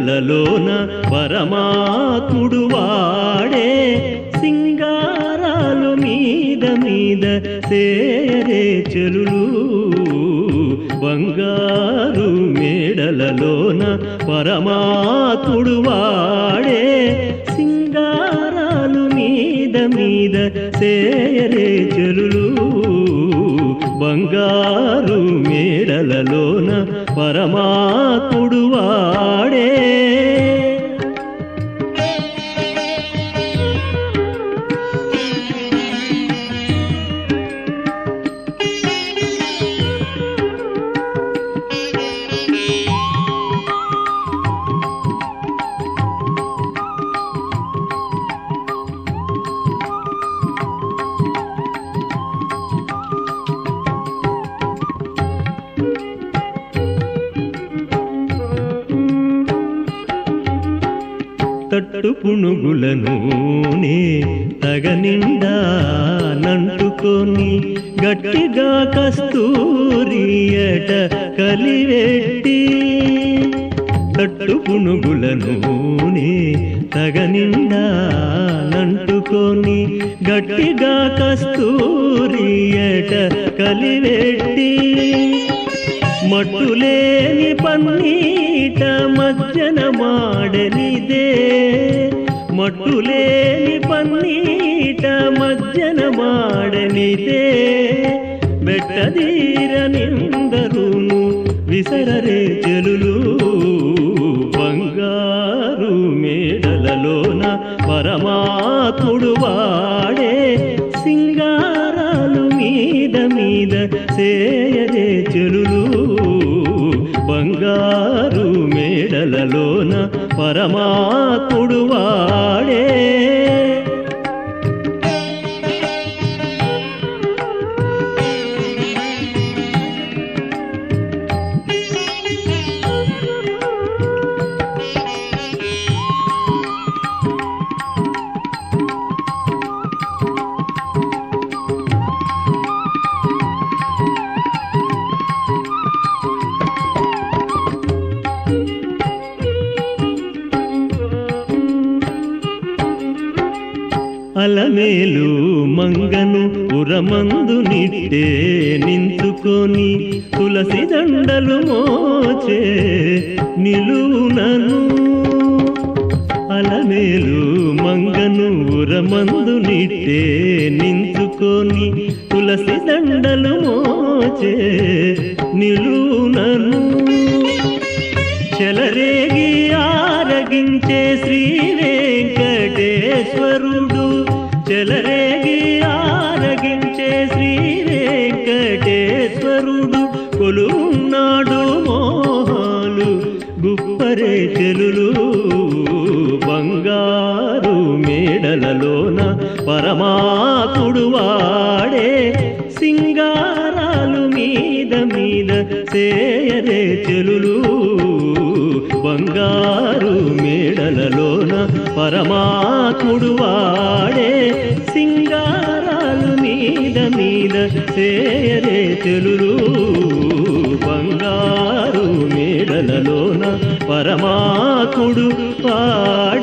మేడలలోన పరమాత్ముడు వాడే సింగారాలు మీద మీద సేరే చెలులు. బంగారు మేడలలోన పరమాత్ముడు వాడే సింగారాలు మీద మీద సేరే చెలులు. బంగారు మేడలలోన పరమాత్ముడు వాడే తట్టు పునుగులను నే తగనిండా నంటుకొని గట్టిగా కస్తూరియట కలివెట్టి. తట్టు పునుగులను నే తగనిండా నంటుకొని గట్టిగా కస్తూరియట కలివెట్టి. మట్టులేని పన్నీట మజ్జన మాడనిదే మట్టులేని పన్నీట మజ్జన మాడనిదే బెట్టదీర నిందరును విసరరే చెలులు బంగారు మేడలలోన పరమాత్ముడు వాడే సింగారాలు మీద మీద సే మేడలలోన పరమాత్ముడు వాడే. అలమేలు మంగను ఉరమందు నిట్టే నించుకొని తులసి దండలు మోచే నిలువునను. అలమేలు మంగను ఉరమందు నిట్టే నించుకొని తులసి దండలు మోచే నిలువునను. చెలరేగి ఆరగించే శ్రీ చెలరేగి ఆరగించే శ్రీ వెంకటేశ్వరుడు కొలున్నాడు మోహాలు గుప్పరే తెలులు బంగారు మేడలలోన పరమాతుడు వాడే సింగారాలు మీద మీద సేయరే చెలులు. బంగారు మేడలలోన పరమాత్ముడు వాడే సింగారాలు మీద మీద చేయరే తెలురు. బంగారు మేడలలోన పరమాత్ముడు వాడే